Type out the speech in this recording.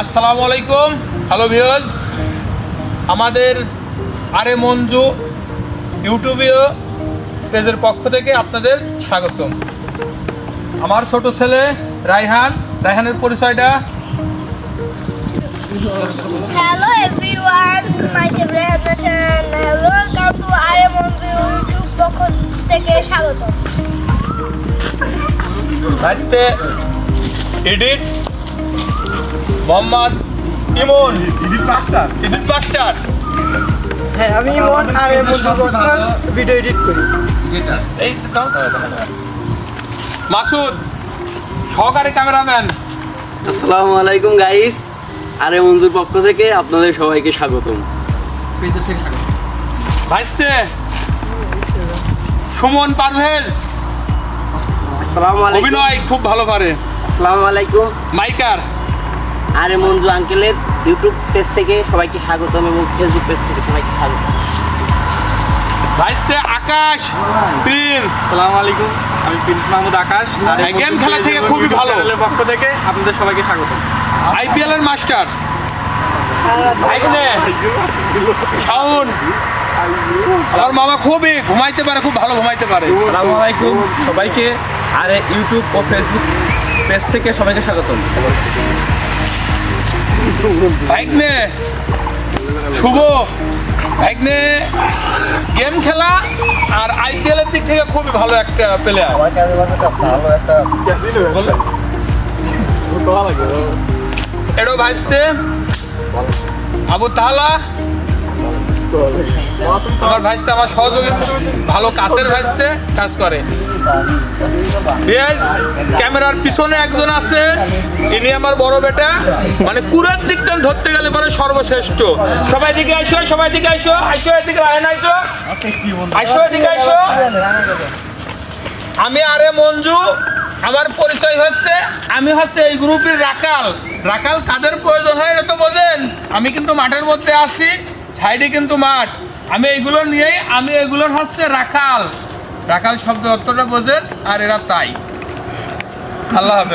আসসালামু আলাইকুম। Hello views আমাদের আরে মঞ্জু ইউটিউবেও পেজের পক্ষ থেকে আপনাদের স্বাগতম। আমার ছোট ছেলে রাইহান রাইহানের পরিচয়টা। Nation. Welcome to আরে মঞ্জু ইউটিউব পক্ষ থেকে স্বাগত ভাজতে edit Mohammad Emon. Edit master edit master হ্যাঁ আমি ইমন আর এর মধ্যে বর্তমান ভিডিও এডিট করি। যেটা। এই দাও। মাসুদ সহকারী ক্যামেরাম্যান। আসসালামু আলাইকুম গাইস আরে মঞ্জুর পক্ষ থেকে আপনাদের সবাইকে স্বাগতম। ভাইস্তে সুমন পারভেজ। আসসালামু আলাইকুম। অভিনয় খুব ভালো পারে। আসসালামু আলাইকুম। মাইকার। আরে মঞ্জু আঙ্কেলের ইউটিউব পেজ থেকে সবাইকে স্বাগতম এবং ফেসবুক পেজ থেকে সবাইকে স্বাগতম। ভাইস্তে আকাশ প্রিন্স। আসসালামু আলাইকুম আমি প্রিন্স মাহমুদ আকাশ। আর হ্যাঁ, গেম খেলা থেকে খুবই ভালো। পক্ষ থেকে আপনাদের সবাইকে স্বাগত আইপিএল এর মাস্টার। শাওন। আমার মামা খুবই ঘুমাইতে পারে খুব ভালো ঘুমাইতে পারে। আসসালামু আলাইকুম সবাইকে আর ইউটিউব ও ফেসবুক পেজ থেকে সবাইকে স্বাগতম। ভাইকনে শুভ। ভাইকনে গেম খেলা আর আইপিএল এর দিক থেকে খুবই ভালো একটা প্লেয়ার এডো ভাইস্তে, আবু তাহলা আমার ভাইস্তে, আমার সহযোগী, ভালো কাছের ভাইস্তে কাজ করে। ক্যামেরার পিছনে একজন আছে, ইনি আমার বড় বেটা। মানে কুরের দিকটা ধরতে গেলে পরে সর্বশ্রেষ্ঠ। সবাই দিকে আইসো, সবাই দিকে আইসো আইসো এদিকে রায়ন আইসো। আইসো এদিকে আইসো। আমি আরে মঞ্জু, আমার পরিচয় হচ্ছে, আমি হচ্ছে এই গ্রুপের রাকাল। রাকাল কাদের প্রয়োজন হয় এটা তো বোঝেন? আমি কিন্তু মাঠের মধ্যে আছি, সাইডে কিন্তু মাঠ। আমি এগুলো নিয়েই আমি এগুলোর হচ্ছে রাখাল। রাখাল শব্দ অর্থটা বোঝেন, আর এরা তাই। আল্লাহ হাফেজ।